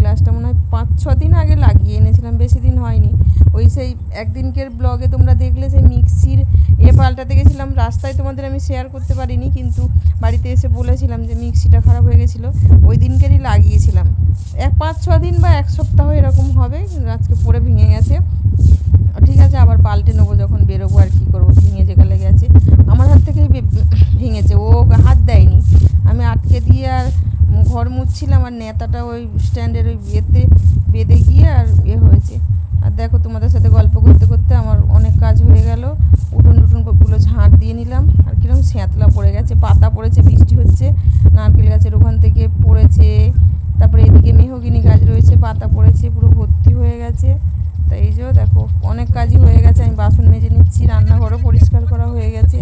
গ্লাসটা মনে হয় পাঁচ, ছ দিন আগে লাগিয়ে এনেছিলাম, বেশি দিন হয়নি। ওই সেই একদিনকের ব্লগে তোমরা দেখলে সেই মিক্সির এ পাল্টাতে গেছিলাম। রাস্তায় তোমাদের আমি শেয়ার করতে পারিনি, কিন্তু বাড়িতে এসে বলেছিলাম যে মিক্সিটা খারাপ হয়ে গেছিল। ওই দিনকেরই লাগিয়েছিলাম। এক পাঁচ, ছ দিন বা এক সপ্তাহ এরকম হবে, আজকে পরে ভেঙে গেছে। আর নেতাটা ওই স্ট্যান্ডের ওই ইয়েতে বেঁধে গিয়ে আর ইয়ে হয়েছে। আর দেখো তোমাদের সাথে গল্প করতে করতে আমার অনেক কাজ হয়ে গেল। উঠোন টুটুনগুলো ঝাঁট দিয়ে নিলাম। আর কীরকম স্যাঁতলা পড়ে গেছে, পাতা পড়েছে, বৃষ্টি হচ্ছে, নারকেল গাছের ওখান থেকে পড়েছে। তারপরে এদিকে মেহগিনি গাছ রয়েছে, পাতা পড়েছে, পুরো ভর্তি হয়ে গেছে। তা এই যে দেখো, অনেক কাজই হয়ে গেছে। আমি বাসন মেজে নিচ্ছি, রান্নাঘরও পরিষ্কার করা হয়ে গেছে।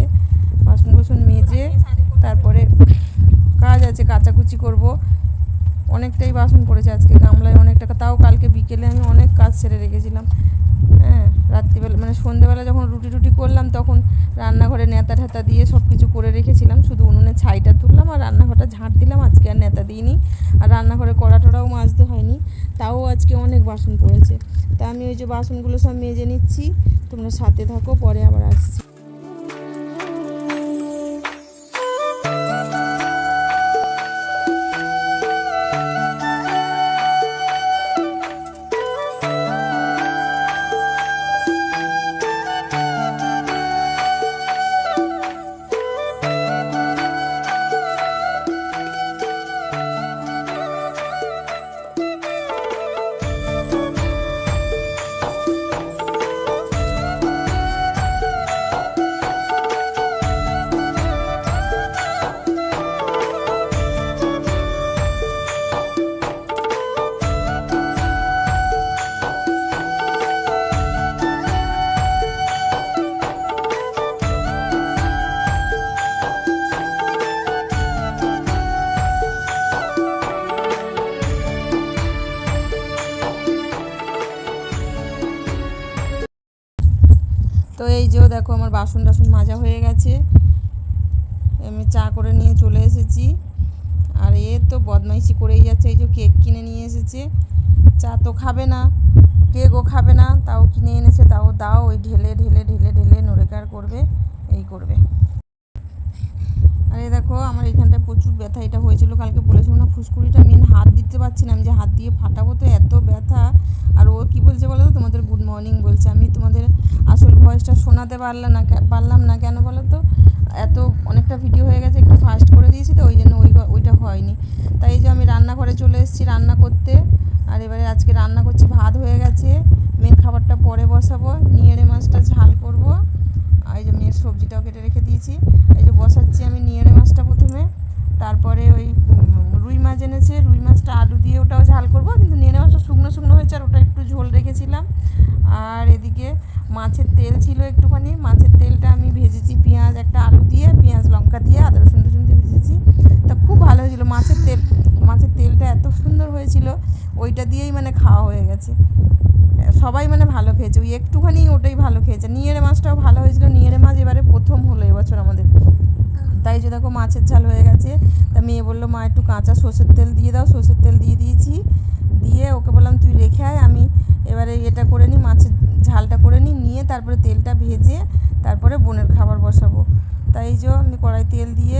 বাসন কুসন মেজে তারপরে কাজ আছে, কাচাকুচি করব। অনেকটাই বাসন পড়েছে আজকে, গামলায় অনেক টাকা তাও কালকে বিকেলে আমি অনেক কাজ সেরে রেখেছিলাম। হ্যাঁ রাত্রিবেলা মানে সন্ধ্যেবেলা যখন রুটি টুটি করলাম তখন রান্নাঘরে নেতা ঠেতা দিয়ে সব কিছু করে রেখেছিলাম, শুধু উনুনে ছাইটা তুললাম আর রান্নাঘরটা ঝাঁট দিলাম, আজকে আর নেতা দিইনি। আর রান্নাঘরে কড়া টড়াও মাজতে হয়নি, তাও আজকে অনেক বাসন পড়েছে। তা আমি ওই যে বাসনগুলো সব মেজে নিচ্ছি, তোমরা সাথে থাকো, পরে আবার আসছি। তো এই যে দেখো আমার বাসন টাসন মাজা হয়ে গেছে। আমি চা করে নিয়ে চলে এসেছি। আর এ তো বদমাইশি করেই যাচ্ছে, এই যে কেক কিনে নিয়ে এসেছে। চা তো খাবে না কেকও খাবে না, তাও কিনে এনেছে, তাও দাও, ওই ঢেলে ঢেলে ঢেলে ঢেলে নড়েকার করবে, এই করবে। দেখো, আমার এখানটায় প্রচুর ব্যথা, এটা হয়েছিল কালকে বলেছিলাম না, ফুসকুড়িটা মেন হাত দিতে পারছি না, আমি যে হাত দিয়ে ফাটাবো তো এত ব্যথা। আর ও কি বলছে বলো তো, তোমাদের গুড মর্নিং বলছে। আমি তোমাদের আসল ভয়েসটা শোনাতে পারলাম না পারলাম না কেন বলো তো? এত অনেকটা ভিডিও হয়ে গেছে, একটু ফাস্ট করে দিয়েছি তো, ওই জন্য ওই ওইটা হয়নি। তাই যে আমি রান্নাঘরে চলে এসেছি রান্না করতে। আর এবারে আজকে রান্না করছি, ভাত হয়ে গেছে। মেন খাবারটা পরে বসাবো, নিয়েড়ে মাছটা ঝাল করব। এই যে মেয়ের সবজিটাও কেটে রেখে দিয়েছি। এই যে বসাচ্ছি আমি নিয়েড়ে মাছটা প্রথমে। তারপরে ওই রুই মাছ এনেছে, রুই মাছটা আলু দিয়ে ওটাও ঝাল করব। কিন্তু নিয়েড়ে মাছটা শুকনো শুকনো হয়েছে আর ওটা একটু ঝোল রেখেছিলাম। আর এদিকে মাছের তেল ছিল একটুখানি। মাছের তেলটা আমি ভেজেছি পেঁয়াজ, একটা আলু দিয়ে, পেঁয়াজ, লঙ্কা দিয়ে, আদা, রসুন টসুন দিয়ে ভেজেছি। তা খুব ভালো হয়েছিল। মাছের তেল, মাছের তেলটা এত সুন্দর হয়েছিল, ওইটা দিয়েই মানে খাওয়া হয়ে গেছে। সবাই মানে ভালো খেয়েছে। ওই একটুখানি ওটাই ভালো খেয়েছে। নিয়েরে মাছটাও ভালো হয়েছিল। নিয়েরে মাছ এবারে প্রথম হলো এবছর আমাদের। তাই যে দেখো মাছের ঝাল হয়ে গেছে। তা মেয়ে বলল, মা, একটু কাঁচা সর্ষের তেল দিয়ে দাও। সর্ষের তেল দিয়ে দিয়েছি। দিয়ে ওকে বললাম, তুই রেখে আয়। আমি এবারে এটা করে নিই, মাছের ঝালটা করে নিই। নিয়ে তারপরে তেলটা ভেজে তারপরে বোনের খাবার বসাবো। তাই যে আমি কড়াই তেল দিয়ে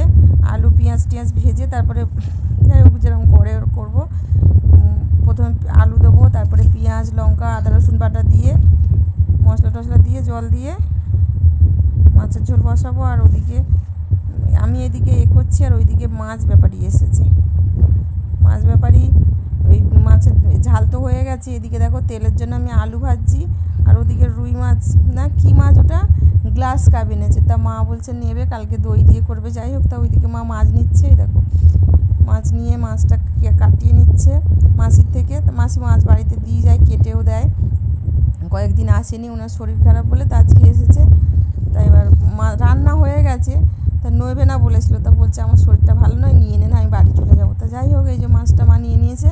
আলু, পেঁয়াজ, টিয়াজ ভেজে তারপরে যাই হোক যেরকম করে করব। প্রথমে আলু দেবো, তারপরে পেঁয়াজ, লঙ্কা, আদা, রসুন বাটা দিয়ে, মশলা টশলা দিয়ে, জল দিয়ে মাছের ঝোল বসাবো আর ওদিকে আমি এদিকে এ করছি আর ওইদিকে মাছ ব্যাপারী এসেছে। মাছ ব্যাপারী ওই মাছের ঝাল তো হয়ে গেছে, এদিকে দেখো তেলের জন্য আমি আলু ভাজছি আর ওদিকে রুই মাছ, না কি মাছ ওটা? গ্লাস কাপ এনেছে। তা মা বলছে, নেবে, কালকে দই দিয়ে করবে। যাই হোক, তা ওইদিকে মা মাছ নিচ্ছে দেখো। মাছ নিয়ে মাছটা কাটিয়ে নিচ্ছে মাসির থেকে। তা মাসি মাছ বাড়িতে দিয়ে যায়, কেটেও দেয়। কয়েকদিন আসেনি, ওনার শরীর খারাপ বলে তা আজকে এসেছে। তাই এবার মা, রান্না হয়ে গেছে। তা নইবে না বলেছিল, তা বলছে আমার শরীরটা ভালো নয়, নিয়ে নে না, আমি বাড়ি চলে যাব। তা যাই হোক, এই যে মাছটা মা নিয়ে নিয়েছে,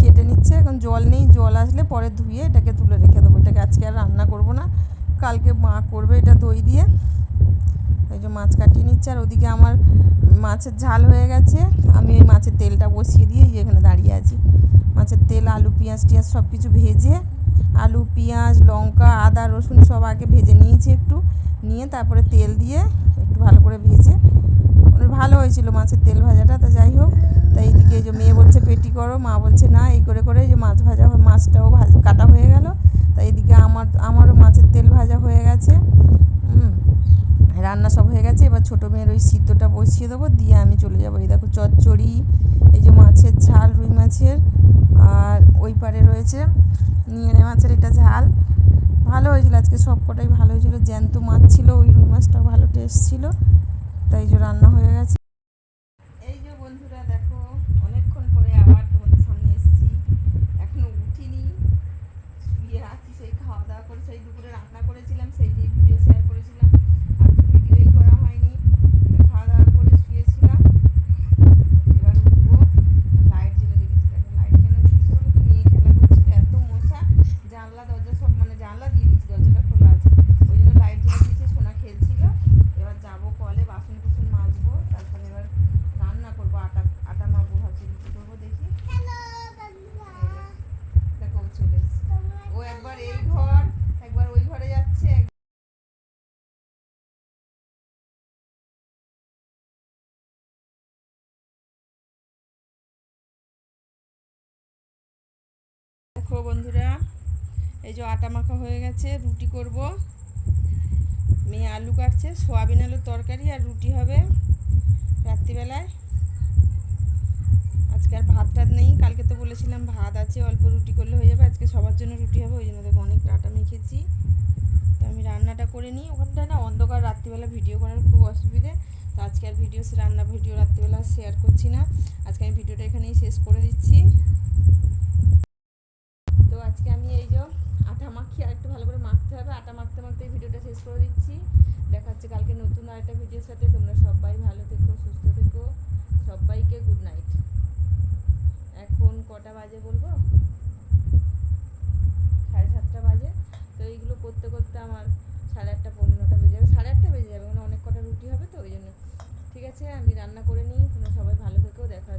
কেটে নিচ্ছে, এখন জল নেই, জল আসলে পরে ধুয়ে এটাকে তুলে রেখে দেবো। এটাকে আজকে আর রান্না করব না, কালকে মা করবে এটা দই দিয়ে। তাই যে মাছ কাটিয়ে নিচ্ছে, আর ওদিকে আমার মাছের ঝাল হয়ে গেছে। আমি ওই মাছের তেলটা বসিয়ে দিয়ে এখানে দাঁড়িয়ে আছি। মাছের তেল, আলু, পেঁয়াজ, টিয়াজ সব কিছু ভেজে, আলু, পেঁয়াজ, লঙ্কা, আদা, রসুন সব আগে ভেজে নিয়েছি একটু। নিয়ে তারপরে তেল দিয়ে একটু ভালো করে ভেজে মানে ভালো হয়েছিল মাছের তেল ভাজাটা, তা যাই হোক। তাই এইদিকে এই যে মেয়ে বলছে, পেটি করো। মা বলছে, না। এই করে করে যে মাছ ভাজা মাছটাও ভাজ, কাটা হয়ে গেল। তাই এদিকে আমার, আমারও মাছের তেল ভাজা হয়ে গেছে। হুম। রান্না সব হয়ে গেছে, এবার ছোটো মেয়ের ওই সিদ্ধটা বসিয়ে দেবো, দিয়ে আমি চলে যাব। এই দেখো চচ্চড়ি, এই যে মাছের ঝাল, রুই মাছের, আর ওই পারে রয়েছে নিয়ে মাছের এটা ঝাল। ভালো হয়েছিল, আজকে সব কটাই ভালো হয়েছিলো। জ্যান্ত মাছ ছিল, ওই রুই মাছটা ভালো টেস্ট ছিল, তাই যে রান্না হয়ে গেছে এই যে বন্ধুরা দেখো অনেকক্ষণ পরে আবার তোমাদের সামনে এসেছি এখনও উঠিনি শুয়ে আছি সেই খাওয়া দাওয়া করে সেই দুপুরে রান্না করেছিলাম সেই দিয়ে ভিডিও শেয়ার করেছিলাম আর ভিডিওই করা হয়নি তো খাওয়া দাওয়া করে শুয়েছিলাম এবার উঠবো লাইট জ্বেলে রেখেছি দেখো লাইট কেন রেখেছি বলো তো মেয়ে খেলা করছিল এত মশা জানলা দরজা সব মানে জানলা দিয়ে দিয়েছি দরজাটা খোলা আছে ওই জন্য লাইট জ্বেলে দিয়েছে সোনা খেলছিল এবার যাব কলে বাসন কুসন মাজবো তারপরে এবার রান্না করব আটা আটা মাখবো ভাবছি রুটি করব দেখি এই দেখো ও চলে এসেছে ও একবার এই ঘর একবার ওই ঘরে যাচ্ছে এক- দেখো বন্ধুরা, এই যে আটা মাখা হয়ে গেছে, রুটি করব। মেয়ে আলু কাটছে, সোয়াবিন আলুর তরকারি আর রুটি হবে রাত্রিবেলায়। আজকে আর ভাত টাত নেই, কালকে তো বলেছিলাম ভাত আছে, অল্প রুটি করলে হয়ে যাবে, আজকে সবার জন্য রুটি হবে, ওই জন্য দেখো অনেকটা আটা মেখেছি। তো আমি রান্নাটা করে নিই ওখানটায় না অন্ধকার, রাত্রিবেলা ভিডিও করার খুব অসুবিধে, তো আজকে আর ভিডিও, রান্না ভিডিও রাত্রিবেলা শেয়ার করছি না। আজকে আমি ভিডিওটা এখানেই শেষ করে দিচ্ছি। আজকে আমি এই যে আটা মাখি আর একটু ভালো করে মাখতে হবে। আটা মাখতে মাখতে এই ভিডিওটা শেষ করে দিচ্ছি। দেখা হচ্ছে কালকে নতুন আরেকটা ভিডিওর সাথে। তোমরা সবাই ভালো থেকো, সুস্থ থেকো। সবাইকে গুড নাইট এখন কটা বাজে বলব? সাড়ে সাতটা বাজে। তো এইগুলো করতে করতে আমার সাড়ে আটটা পনেরোটা বেজে যাবে। সাড়ে আটটা বেজে যাবে মানে অনেক কটা রুটি হবে তো, ওই জন্য। ঠিক আছে, আমি রান্না করে নিই। তোমরা সবাই ভালো থেকো। দেখা